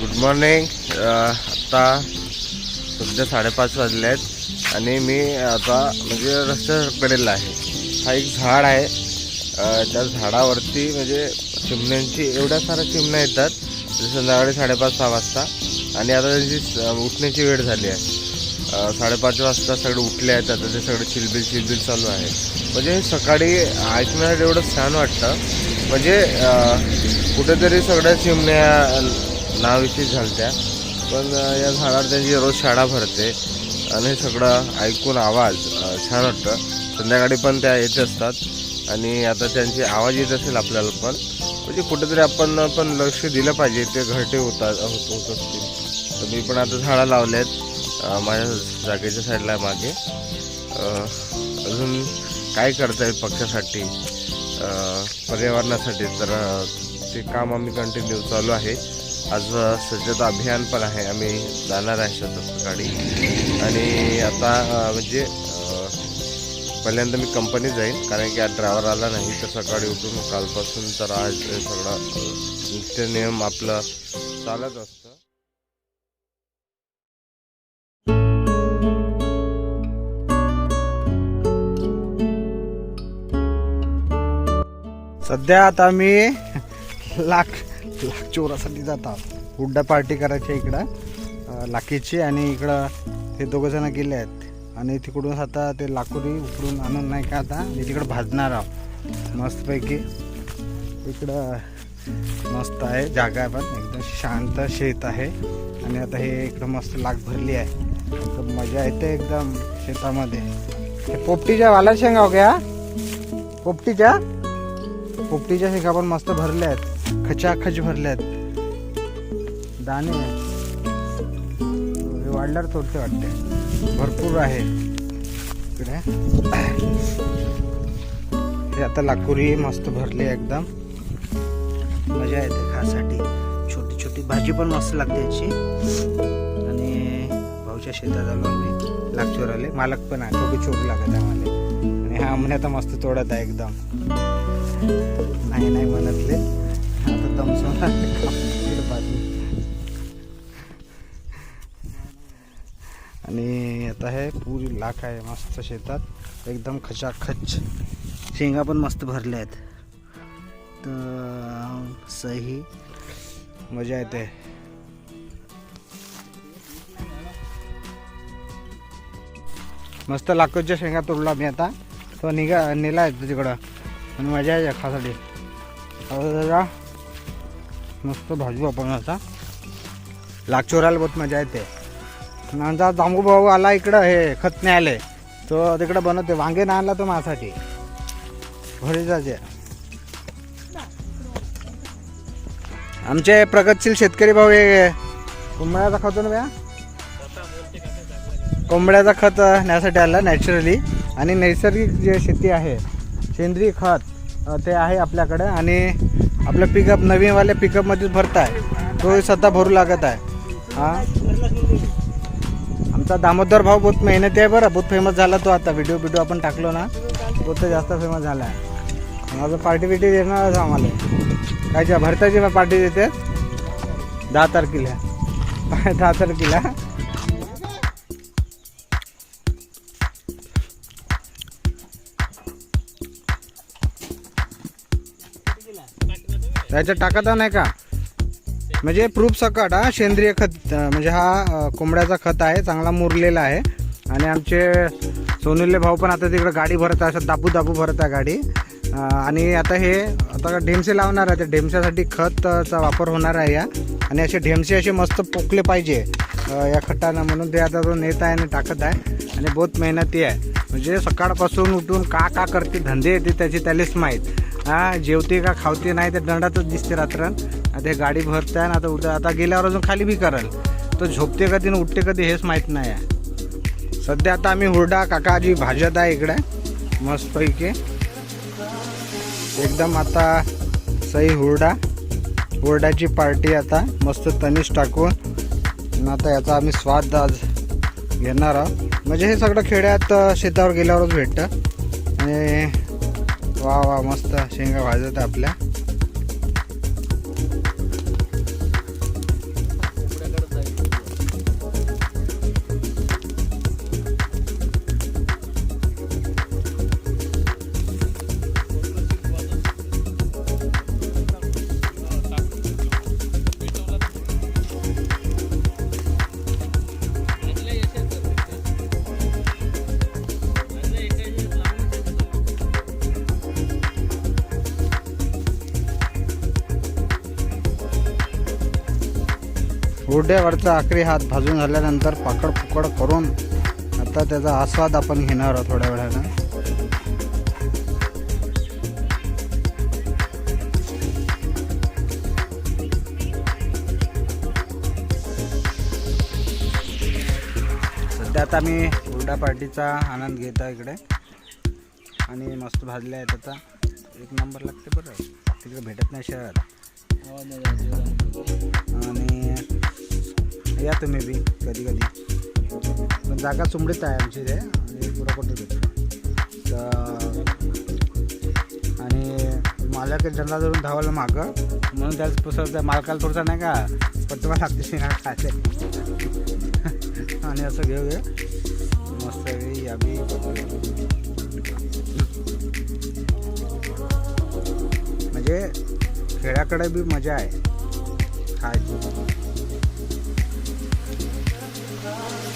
Good morning आत्ता सध्या साडेपाच वाजले आहेत आणि मी आता म्हणजे रस्त्याकडेला आहे. हा एक झाड आहे. त्या झाडावरती म्हणजे चिमण्यांची एवढ्या साऱ्या चिमण्या येतात. संध्याकाळी साडेपाच सहा वाजता. आणि आता त्यांची उठण्याची वेळ झाली आहे. साडेपाच वाजता सगळे उठले आहेत. आता ते सगळे चिलबिल चिलबिल चालू आहे. म्हणजे सकाळी ऐकण्यासाठी एवढं छान वाटतं. म्हणजे कुठेतरी सगळ्या चिमण्या नाविषयी झालत्या. पण या झाडावर त्यांची रोज शाळा भरते. आणि सगळं ऐकून आवाज छान वाटतं. संध्याकाळी पण त्या येत असतात. आणि आता त्यांचे आवाज येत असेल आपल्याला पण म्हणजे कुठेतरी आपण पण लक्ष दिलं पाहिजे ते घरटे होतात होत होत असतील. तर मी पण आता झाडं लावले आहेत माझ्या जागेच्या साईडला मागे. अजून काय करता येईल पक्षासाठी पर्यावरणासाठी तर ते काम आम्ही कंटिन्यू चालू आहे. आज स्वच्छता अभियान पण आहे. आम्ही जाणार आहे सध्या सकाळी आणि आता म्हणजे पहिल्यांदा मी कंपनीत जाईन. कारण की आज ड्रायव्हर आला नाही तर सकाळी उठून कालपासून तर आज हे सगळं नित्य नियम आपलं चालत असतं. सध्या आता मी लाख लाख चोरासाठी जातात. हुड्डा पार्टी करायची इकडं. लाकीची आणि इकडं हे दोघं जण गेले आहेत. आणि तिकडून आता ते लाकुरी उकडून आणून नाही का आता मी तिकडं भाजणार आहोत. मस्तपैकी. इकडं मस्त आहे जागा आहे पण. एकदम शांत शेत आहे. आणि आता हे इकडं मस्त लाग भरली आहे. एकदम मजा येते एकदम शेतामध्ये. हे पोपटीच्या वाला शेंगा हो गया. पोपटीच्या? पोपटीच्या शेंगा पण मस्त भरल्या आहेत. खचाखच भरल्या आहेत दाणे. वाढल्यावर तोडते वाटते. भरपूर आहे. इकडे. हे आता लाकुरी मस्त भरली आहे एकदम. मजा येते खासाठी. छोटी छोटी भाजी पण मस्त लागते याची. आणि भाऊच्या शेतात आलो आम्ही. लागचोर आले मालक पण आहे. तो बी लागत आम्हाला. आणि हा आम्ही आता मस्त तोडत आहे एकदम. नाही नाही म्हणतले आता दमसवून आणि आता हे पुरी लाख आहे मस्त शेतात. एकदम खचाखच. शेंगा पण मस्त भरल्या आहेत. तर सही. मजा येते. मस्त लाकूडच्या शेंगा तोडला मी आता. तो निघा नेला आहे तिकडं. आणि मजा आहे खासाठी मस्त भाजू आपण आता. लागचोराला बहुत मजा येते. नंतर जांबू भाऊ आला इकडं हे खत नाही आले तो तिकडं बनवते. वांगे नाही आणला तो माझ्यासाठी. घरी जायचे. आमचे प्रगतशील शेतकरी भाऊ हे कोंबड्याचा खत ना कोंबड्याचा खत न्यासाठी आला नॅचरली आणि नैसर्गिक जे शेती आहे सेंद्रिय खत ते आहे आपल्याकडे. आणि आपलं पिकअप नवीनवाल्या पिकअपमध्येच भरत आहे तो स्वतः भरू लागत आहे. हां? आमचा दामोदर भाऊ बहुत मेहनती आहे बरं. बहुत फेमस झाला तो आता. व्हिडिओ व्हिडिओ आपण टाकलो ना बहुत जास्त फेमस झाला आहे माझं पार्टी बिटी देणारच आम्हाला. काय ज्या भरताची पार्टी देते? दहा तारखेला. दहा तारखेला. त्याच्यात टाकत नाही का? म्हणजे प्रूफ सकट हा सेंद्रिय खत म्हणजे हा कोंबड्याचा खत आहे चांगला मुरलेला आहे. आणि आमचे सोनुल्ले भाऊ पण आता तिकडे गाडी भरत आहे असं दाबू दाबू भरत आहे गाडी. आणि आता हे आता ढेमसे लावणार आहे त्या ढेमशासाठी खतचा वापर होणार आहे या. आणि असे ढेमसे असे मस्त पोकले पाहिजे या खटानं म्हणून ते आता तो नेत आहे आणि टाकत आहे. आणि बहुत मेहनती आहे. म्हणजे सकाळपासून उठून का का करते धंदे येते त्याची त्यालाच माहीत. हा जेवते का खावते नाही ते दंडातच दिसते रात्र. आता गाडी भरताय ना आता उद्या आता गेल्यावर अजून खाली बी करल. तर झोपते कधी आणि उठते कधी हेच माहीत नाही आहे. सध्या आता आम्ही हुरडा काकाजी भाजत आहे इकडे. मस्तपैकी. एकदम आता सही हुरडा. हुरडाची पार्टी आता मस्त तनिष टाकून. आणि आता याचा आम्ही स्वाद आज घेणार आहोत. म्हणजे हे सगळं खेड्यात शेतावर गेल्यावरच भेटतं. आणि वा वा मस्त. शेंगा भाजत आपल्या. हुरड्यावरचा आखरी हात भाजून झाल्यानंतर पाकड पुकड करून आता त्याचा आस्वाद आपण घेणार आहोत थोड्या वेळानं. सध्या आता मी हुरडा पार्टीचा आनंद घेत आहे इकडे. आणि मस्त भाजले आहेत आता. एक नंबर लागते बरं. तिकडे भेटत नाही शहरात. आणि या तुम्ही बी कधी कधी. पण जागा चुंबडीत आहे आमची इथे आणि पुरा कुठे भेटतो तर आणि मालक जंगला धरून धावायला मागं. म्हणून त्याच पसरतं मालकाला थोडंसं नाही का? पटवा लागते शेंगा खायचे आणि असं घेऊ घे मस्त या बी. म्हणजे खेड्याकडे बी मजा आहे. खायची.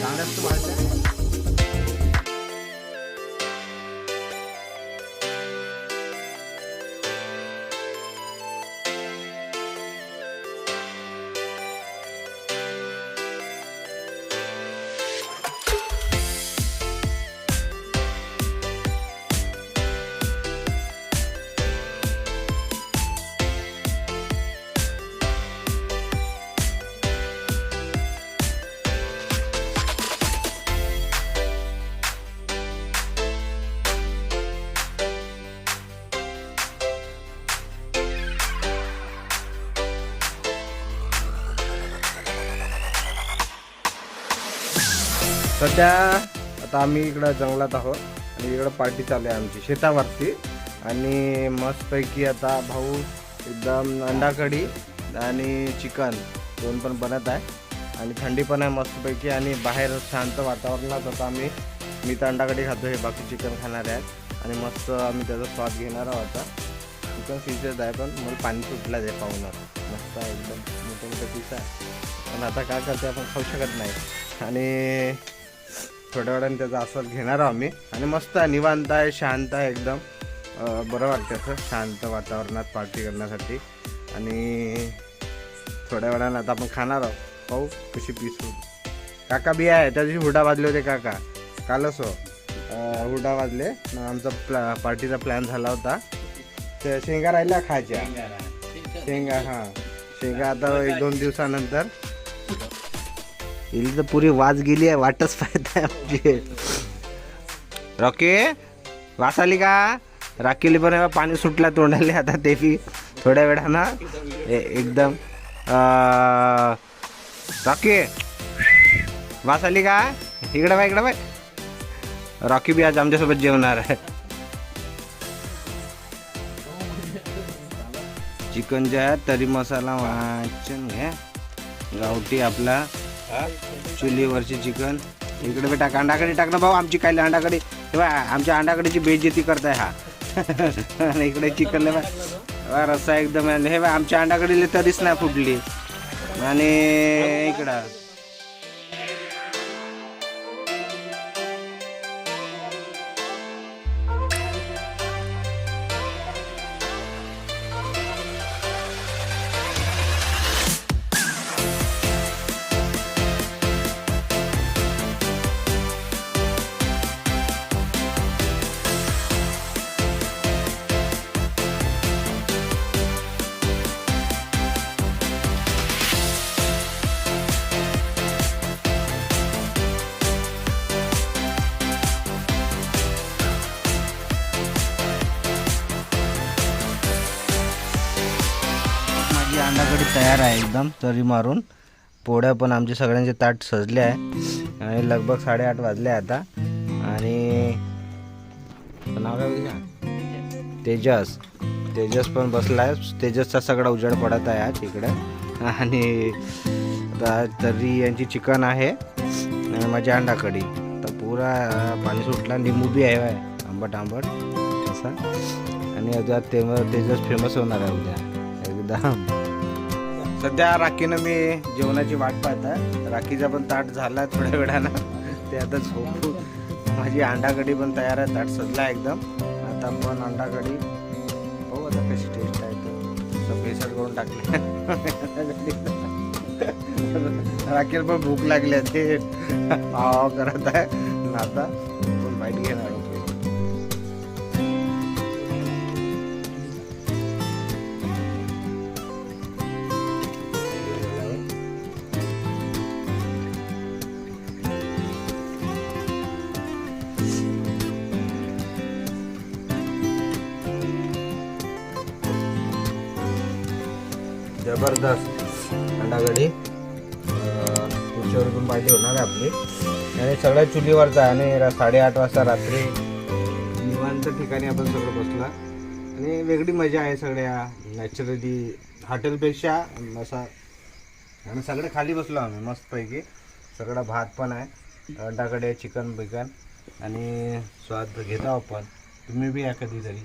Now left to. सध्या आता आम्ही इकडं जंगलात आहोत आणि इकडं पार्टी चालू आहे आमची शेतावरती. आणि मस्तपैकी आता भाऊ एकदम अंडाकडी आणि चिकन दोन पण बनत आहे. आणि थंडी पण आहे मस्तपैकी आणि बाहेर शांत वातावरणात आता आम्ही मी तर अंडाकडी खातो हे बाकी चिकन खाणारे आहेत. आणि मस्त आम्ही त्याचा स्वाद घेणार आहोत आता. चिकन सीजत आहे पण मला पाणी सुटलं आहे पाहुणार मस्त आहे एकदम मोठं मोठं पीस आहे. पण आता काय करते आपण खाऊ शकत नाही. आणि थोड्या वेळाने त्याचा आस्वाद घेणार आहोत आम्ही. आणि मस्त आहे निवांत आहे शांत आहे एकदम. बरं वाटतं असं शांत वातावरणात पार्टी करण्यासाठी. आणि थोड्या वेळानं आता आपण खाणार आहोत. पाहू कशी पीस काका बी आहे त्या दिवशी हुडा वाजले होते काका. कालच हो. हुडा वाजले. आमचा प्ला पार्टीचा प्लॅन झाला होता. ते शेंगा राहिल्या खायच्या. शेंगा हां. शेंगा आता एक दोन दिवसानंतर. हिली तर पुरी वाज गेली आहे वाटच पाहत आहे आमची. रॉकी वास आली का? राखीली पण पाणी सुटला तोंडाले आता ते बी थोड्या वेळानं. ना एकदम. रॉकी वास आली का? इकडं बाय इकडं बाय रॉकी बी आज आमच्यासोबत जेवणार आहे. चिकन जे आहे तरी मसाला वाचन घ्या. गावठी आपला चुलीवरचे चिकन. इकडे बेटा अंडाकडी टाक ना भाऊ आमची काय अंडाकडे. हे आमच्या अंडाकडीची बेइज्जती करताय हा. आणि इकडे चिकन रस्सा एकदम हे बा आमच्या अंडाकडीला तरीच नाही फुटली. आणि इकडं. आमची अंडाकडी तयार आहे एकदम तरी मारून. पोळ्या पण आमचे सगळ्यांचे ताट सजले आहे. आणि लगभग साडेआठ वाजले आहे आता. आणि नाव काय तेजस. तेजस पण बसला आहे. तेजसचा सगळा उजेड पडत आहे आज इकडे आणि आता तर्री यांची चिकन आहे. आणि माझी अंडाकडी. तर पुरा पाणी सुटला लिंबू बी आहे आंबट आंबट. असा आणि अजून तेव्हा तेजस फेमस होणार आहे उद्या. एकदम. सध्या राखीनं मी जेवणाची वाट पाहत आहे राखीचा पण ताट झाला थोड्या वेळानं. ते आता झोपू. माझी अंडा कढी पण तयार आहे ताट सजला एकदम. आता पण अंडा कढी बघू आता कशी टेस्ट आहे तर भेसळ करून टाकली. राखीला पण भूक लागली आहे. ते आव करत आहे. आता दोन बाईट घेणार जबरदस्त अंडागडी. तुमच्यावर पाहिजे होणार आहे आपली. आणि सगळ्या चुलीवरचा आहे आणि रा- साडेआठ वाजता रात्री निवांत ठिकाणी आपण सगळं बसला. आणि वेगळी मजा आहे सगळ्या. नॅचरली हॉटेलपेक्षा असा आणि सगळे खाली बसलो आम्ही मस्तपैकी. सगळा भात पण आहे अंडाकडे चिकन बिकन आणि स्वाद घेतो आपण. तुम्ही बी या कधीतरी.